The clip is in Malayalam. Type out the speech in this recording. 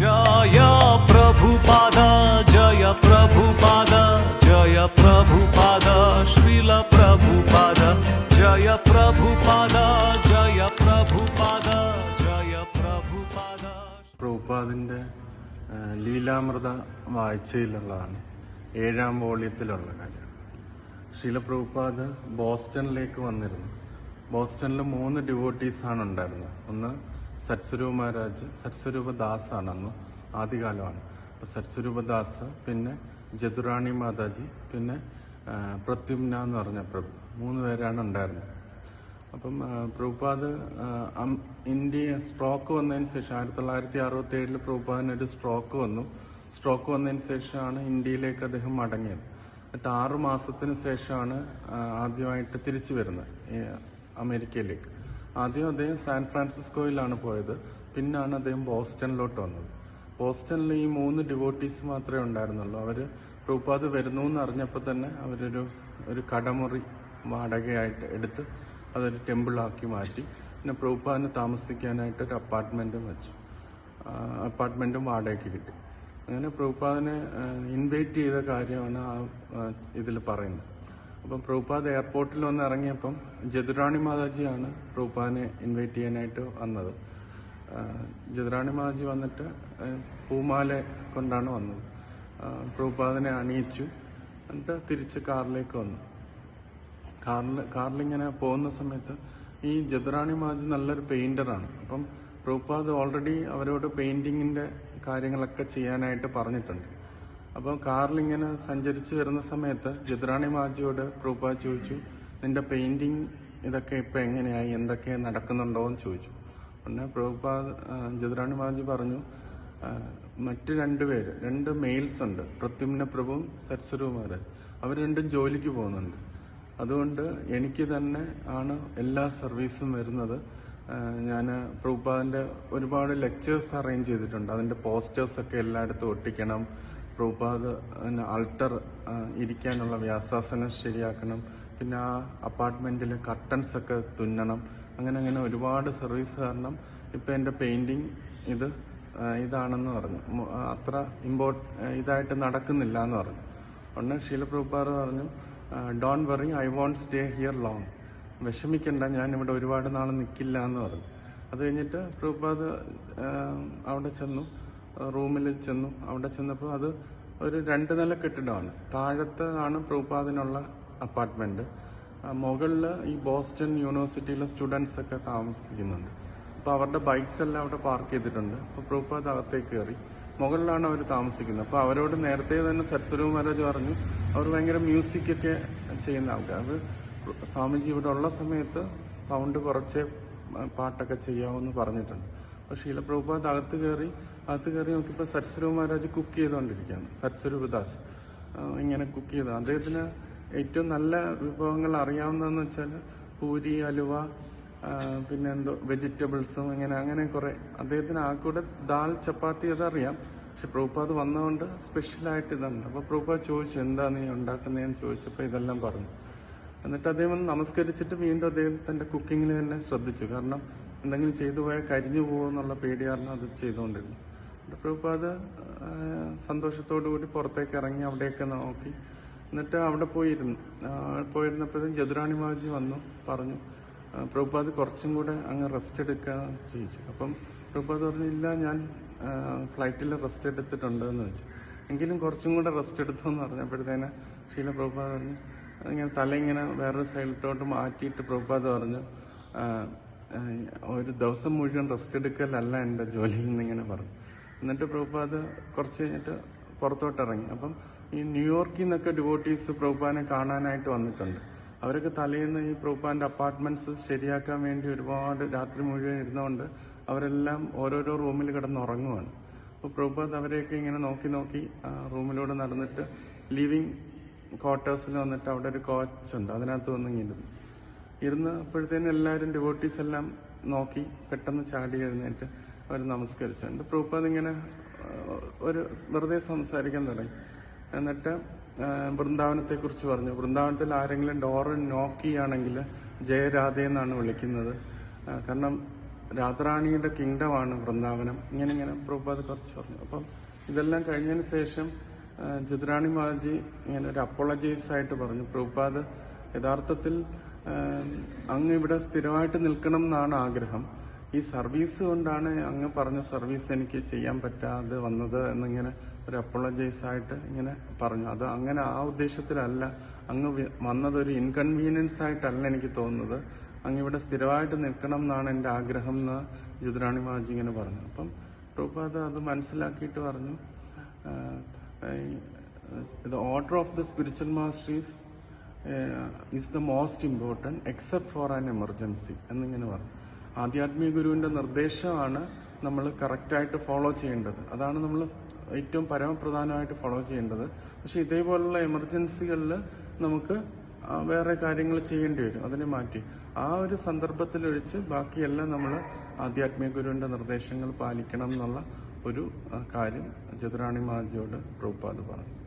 ജയ പ്രഭുപാദ ജയ പ്രഭുപാദ ജയ പ്രഭുപാദ പ്രഭുപാദ ജയ പ്രഭുപാദ ജയ പ്രഭുപാദ ജയ പ്രഭുപാദ പ്രഭുപാദിന്റെ ലീലാമൃത വായിച്ചയിലുള്ളതാണ് ഏഴാം വോളിയത്തിലുള്ള കാര്യം. ശീല പ്രഭുപാദ് ബോസ്റ്റണിലേക്ക് വന്നിരുന്നു. ബോസ്റ്റണിൽ മൂന്ന് ഡിവോട്ടീസാണ് ഉണ്ടായിരുന്നത്. ഒന്ന് സത്സ്വരൂപ മഹാരാജ് സത്സ്വരൂപദാസാണ് അന്ന് ആദ്യകാലമാണ്. അപ്പോൾ സത്സ്വരൂപദാസ് പിന്നെ ജതുറാണി മാതാജി പിന്നെ പ്രത്യുമ്ന എന്ന് പറഞ്ഞ പ്രഭു. മൂന്ന് പേരാണ് ഉണ്ടായിരുന്നത്. അപ്പം പ്രഭുപാദ് ഇന്ത്യ സ്ട്രോക്ക് വന്നതിന് ശേഷം ആയിരത്തി തൊള്ളായിരത്തി അറുപത്തി ഏഴിൽ പ്രഭുപാദിന് ഒരു സ്ട്രോക്ക് വന്നു. സ്ട്രോക്ക് വന്നതിന് ശേഷമാണ് ഇന്ത്യയിലേക്ക് അദ്ദേഹം മടങ്ങിയത്. എന്നിട്ട് ആറു മാസത്തിന് ശേഷമാണ് ആദ്യമായിട്ട് തിരിച്ചു വരുന്നത് അമേരിക്കയിലേക്ക്. ആദ്യം അദ്ദേഹം സാൻ ഫ്രാൻസിസ്കോയിലാണ് പോയത്. പിന്നാണ് അദ്ദേഹം ബോസ്റ്റണിലോട്ട് വന്നത്. ബോസ്റ്റണിൽ ഈ മൂന്ന് ഡിവോട്ടീസ് മാത്രമേ ഉണ്ടായിരുന്നുള്ളൂ. അവർ പ്രൂപ്പാത് വരുന്നു എന്ന് അറിഞ്ഞപ്പോൾ തന്നെ അവരൊരു ഒരു കടമുറി വാടകയായിട്ട് എടുത്ത് അതൊരു ടെമ്പിളാക്കി മാറ്റി. പിന്നെ പ്രഭുപാദിന് താമസിക്കാനായിട്ട് ഒരു അപ്പാർട്ട്മെന്റും വെച്ചു. അപ്പാർട്ട്മെന്റും വാടകയ്ക്ക് കിട്ടി. അങ്ങനെ പ്രൂപ്പാതിനെ ഇൻവൈറ്റ് ചെയ്ത കാര്യമാണ് ആ ഇതിൽ പറയുന്നത്. അപ്പം പ്രഭുപാദ് എയർപോർട്ടിൽ വന്ന് ഇറങ്ങിയപ്പം ജതുറാണി മാതാജിയാണ് പ്രഭുപാദിനെ ഇൻവൈറ്റ് ചെയ്യാനായിട്ട് വന്നത്. ജദുറാണി മാതാജി വന്നിട്ട് പൂമാല കൊണ്ടാണ് വന്നത്. പ്രഭുപാദിനെ അണിയിച്ചു. എന്നിട്ട് തിരിച്ച് കാറിലേക്ക് വന്നു. കാറിൽ കാറിലിങ്ങനെ പോകുന്ന സമയത്ത് ഈ ജതുറാണി മാതാജി നല്ലൊരു പെയിന്ററാണ് അപ്പം പ്രഭുപാദ് ഓൾറെഡി അവരോട് പെയിന്റിങ്ങിന്റെ കാര്യങ്ങളൊക്കെ ചെയ്യാനായിട്ട് പറഞ്ഞിട്ടുണ്ട്. അപ്പം കാറിലിങ്ങനെ സഞ്ചരിച്ച് വരുന്ന സമയത്ത് ജിദ്രാണി മാജിയോട് പ്രൂപ ചോദിച്ചു നിന്റെ പെയിന്റിങ് ഇതൊക്കെ ഇപ്പൊ എങ്ങനെയായി? എന്തൊക്കെ നടക്കുന്നുണ്ടോ എന്ന് ചോദിച്ചു. പിന്നെ പ്രഭുപാദ് ജിദ്രാണി മാജി പറഞ്ഞു മറ്റു രണ്ടുപേര് രണ്ട് മെയിൽസ് ഉണ്ട് പ്രത്യുമ്ന പ്രഭുവും സരസ്വരവുമാര് അവർ രണ്ടും ജോലിക്ക് പോകുന്നുണ്ട്. അതുകൊണ്ട് എനിക്ക് തന്നെ ആണ് എല്ലാ സർവീസും വരുന്നത്. ഞാൻ പ്രഭുപാദിന്റെ ഒരുപാട് ലെക്ചേഴ്സ് അറേഞ്ച് ചെയ്തിട്ടുണ്ട്. അതിന്റെ പോസ്റ്റേഴ്സ് ഒക്കെ എല്ലായിടത്തും ഒട്ടിക്കണം. പ്രഭുപാദ് അൾട്ടർ ഇരിക്കാനുള്ള വ്യാസാസനം ശരിയാക്കണം. പിന്നെ ആ അപ്പാർട്ട്മെന്റിൽ കർട്ടൻസ് ഒക്കെ തുന്നണം. അങ്ങനെ അങ്ങനെ ഒരുപാട് സർവീസ് കാരണം ഇപ്പൊ എന്റെ പെയിന്റിങ് ഇത് ഇതാണെന്ന് പറഞ്ഞു. അത്ര ഇമ്പോർട്ട് ഇതായിട്ട് നടക്കുന്നില്ല എന്ന് പറഞ്ഞു. ഉടനെ ശീലപ്രഭുപാദ് പറഞ്ഞു don't worry I won't stay here long വിഷമിക്കണ്ട ഇവിടെ ഒരുപാട് നാൾ നിൽക്കില്ല എന്ന് പറഞ്ഞു. അത് കഴിഞ്ഞിട്ട് പ്രഭുപാദ് ആ, അവിടെ ചെന്നു. റൂമിൽ ചെന്നു. അവിടെ ചെന്നപ്പോൾ അത് ഒരു രണ്ട് നില കെട്ടിടമാണ് താഴത്ത് ആണ് പ്രൂപാദിനുള്ള അപ്പാർട്ട്മെന്റ് മുകളിൽ ഈ ബോസ്റ്റൺ യൂണിവേഴ്സിറ്റിയിലെ സ്റ്റുഡൻസ് ഒക്കെ താമസിക്കുന്നുണ്ട്. അപ്പോൾ അവരുടെ ബൈക്സ് എല്ലാം അവിടെ പാർക്ക് ചെയ്തിട്ടുണ്ട്. അപ്പോൾ പ്രൂപാദ് അകത്തേക്ക് കയറി. മുകളിലാണ് അവർ താമസിക്കുന്നത്. അപ്പോൾ അവരോട് നേരത്തെ തന്നെ സരസ്വരൂ മഹാരാജ് പറഞ്ഞു അവർ ഭയങ്കര മ്യൂസിക് ഒക്കെ ചെയ്യുന്ന ആൾക്കാർ അത് സ്വാമിജി ഇവിടെ ഉള്ള സമയത്ത് സൗണ്ട് കുറച്ച് പാട്ടൊക്കെ ചെയ്യാമെന്ന് പറഞ്ഞിട്ടുണ്ട്. അപ്പോൾ ശീലപ്രഭുപാദ് അകത്ത് കയറി അകത്ത് കയറി നോക്കിയപ്പോൾ സരസ്വരൂ മഹാരാജ് കുക്ക് ചെയ്തുകൊണ്ടിരിക്കുകയാണ് സരസ്വരൂപദാസ് ഇങ്ങനെ കുക്ക് ചെയ്ത്. അദ്ദേഹത്തിന് ഏറ്റവും നല്ല വിഭവങ്ങൾ അറിയാവുന്നതെന്ന് വെച്ചാൽ പൂരി അലുവ പിന്നെ എന്തോ വെജിറ്റബിൾസും ഇങ്ങനെ അങ്ങനെ കുറെ. അദ്ദേഹത്തിന് ആ കൂടെ ദാൽ ചപ്പാത്തി അതറിയാം. പക്ഷെ പ്രഭുപാദ് വന്നതുകൊണ്ട് സ്പെഷ്യലായിട്ട് ഇതാണ് അപ്പൊ പ്രഭുപാദ് ചോദിച്ചു എന്താ നീ ഉണ്ടാക്കുന്നതെന്ന്? ചോദിച്ചപ്പോൾ ഇതെല്ലാം പറഞ്ഞു. എന്നിട്ട് അദ്ദേഹം നമസ്കരിച്ചിട്ട് വീണ്ടും അദ്ദേഹം തന്റെ കുക്കിങ്ങിൽ തന്നെ ശ്രദ്ധിച്ചു. കാരണം എന്തെങ്കിലും ചെയ്തു പോയാൽ കരിഞ്ഞു പോകുമെന്നുള്ള പേടി കാരണം അത് ചെയ്തുകൊണ്ടിരുന്നു പ്രഭുപാദ് സന്തോഷത്തോടു കൂടി പുറത്തേക്ക് ഇറങ്ങി അവിടെയൊക്കെ നോക്കി. എന്നിട്ട് അവിടെ പോയിരുന്നു. പോയിരുന്നപ്പോഴും ജതുറാണി മാജി വന്നു പറഞ്ഞു പ്രഭുപാദ് കുറച്ചും കൂടെ അങ്ങ് റെസ്റ്റ് എടുക്കാൻ ചോദിച്ചു. അപ്പം പ്രഭുപാദ് പറഞ്ഞു ഇല്ല ഞാൻ ഫ്ലൈറ്റിൽ റെസ്റ്റ് എടുത്തിട്ടുണ്ട് എന്ന് വെച്ചു എങ്കിലും കുറച്ചും കൂടെ റെസ്റ്റ് എടുത്തു എന്ന് പറഞ്ഞപ്പോഴത്തേന് ശീല പ്രഭുപാദ് പറഞ്ഞു ഇങ്ങനെ തല ഇങ്ങനെ വേറൊരു സൈഡിലോട്ട് മാറ്റിയിട്ട് പ്രഭുപാദ് പറഞ്ഞു ഒരു ദിവസം മുഴുവൻ റെസ്റ്റ് എടുക്കലല്ല എന്റെ ജോലി എന്നിങ്ങനെ പറഞ്ഞു. എന്നിട്ട് പ്രഭുപാദ് കുറച്ച് കഴിഞ്ഞിട്ട് പുറത്തോട്ട് ഇറങ്ങി അപ്പം ഈ ന്യൂയോർക്കിൽ നിന്നൊക്കെ ഡിവോട്ടീസ് പ്രഭുപാദിനെ കാണാനായിട്ട് വന്നിട്ടുണ്ട്. അവരൊക്കെ തലേന്ന് ഈ പ്രഭുപാദിന്റെ അപ്പാർട്ട്മെന്റ്സ് ശരിയാക്കാൻ വേണ്ടി ഒരുപാട് രാത്രി മുഴുവൻ ഇരുന്നുകൊണ്ട് അവരെല്ലാം ഓരോരോ റൂമിൽ കിടന്ന് ഉറങ്ങുവാണ് അപ്പോൾ പ്രഭുപാദ് അവരെയൊക്കെ ഇങ്ങനെ നോക്കി നോക്കി റൂമിലൂടെ നടന്നിട്ട് ലിവിങ് ക്വാർട്ടേഴ്സിൽ വന്നിട്ട് അവിടെ ഒരു കോച്ച് ഉണ്ട്. അതിനകത്ത് ഇങ്ങനെ ഇരുന്ന്. അപ്പോഴത്തേനും എല്ലാവരും ഡിവോട്ടീസ് എല്ലാം നോക്കി പെട്ടെന്ന് ചാടി എഴുന്നേറ്റ്. അവർ നമസ്കരിച്ചു പ്രൂപ്പത് ഇങ്ങനെ ഒരു വെറുതെ സംസാരിക്കാൻ തുടങ്ങി. എന്നിട്ട് വൃന്ദാവനത്തെ കുറിച്ച് പറഞ്ഞു. വൃന്ദാവനത്തിൽ ആരെങ്കിലും ഡോറ് നോക്ക് ചെയ്യുകയാണെങ്കിൽ ജയരാധ എന്നാണ് വിളിക്കുന്നത്. കാരണം രാത്രാണിയുടെ ആണ് വൃന്ദാവനം. ഇങ്ങനെ ഇങ്ങനെ പ്രഭുപാദ് കുറച്ച് പറഞ്ഞു. അപ്പം ഇതെല്ലാം കഴിഞ്ഞതിന് ശേഷം ജിദ്രാണി മാജി ഇങ്ങനെ ഒരു അപ്പോളജൈസ് ആയിട്ട് പറഞ്ഞു. പ്രഭുപാദ് യഥാർത്ഥത്തിൽ അങ്ങ് ഇവിടെ സ്ഥിരമായിട്ട് നിൽക്കണം എന്നാണ് ആഗ്രഹം. ഈ സർവീസ് കൊണ്ടാണ് അങ്ങ് പറഞ്ഞ സർവീസ് എനിക്ക് ചെയ്യാൻ പറ്റാതെ വന്നത് എന്നിങ്ങനെ ഒരു അപ്പോളജൈസ് ആയിട്ട് ഇങ്ങനെ പറഞ്ഞു. അത് അങ്ങനെ ആ ഉദ്ദേശത്തിലല്ല. അങ്ങ് വന്നത് ഒരു ഇൻകൺവീനിയൻസ് ആയിട്ടല്ല എനിക്ക് തോന്നുന്നത്. അങ്ങ് ഇവിടെ സ്ഥിരമായിട്ട് നിൽക്കണം എന്നാണ് എന്റെ ആഗ്രഹം എന്ന് ജിദ്രാണി മാജി ഇങ്ങനെ പറഞ്ഞു. അപ്പം പ്രഭുപാദ അത് മനസ്സിലാക്കിയിട്ട് പറഞ്ഞു. The order of the spiritual masters is the most important except for an emergency എന്നിങ്ങനെ പറഞ്ഞു. ആധ്യാത്മിക ഗുരുവിന്റെ നിർദ്ദേശമാണ് നമ്മൾ കറക്റ്റായിട്ട് ഫോളോ ചെയ്യേണ്ടത്. അതാണ് നമ്മൾ ഏറ്റവും പരമപ്രധാനമായിട്ട് ഫോളോ ചെയ്യേണ്ടത്. പക്ഷെ ഇതേപോലുള്ള എമർജൻസികളിൽ നമുക്ക് വേറെ കാര്യങ്ങൾ ചെയ്യേണ്ടി വരും. അതിനെ മാറ്റി. ആ ഒരു സന്ദർഭത്തിലൊഴിച്ച് ബാക്കിയെല്ലാം നമ്മൾ ആധ്യാത്മിക ഗുരുവിന്റെ നിർദ്ദേശങ്ങൾ പാലിക്കണം എന്നുള്ള ഒരു കാര്യം ചതുരാണി മാജിയോട് പ്രഭുപാദ് പറഞ്ഞു.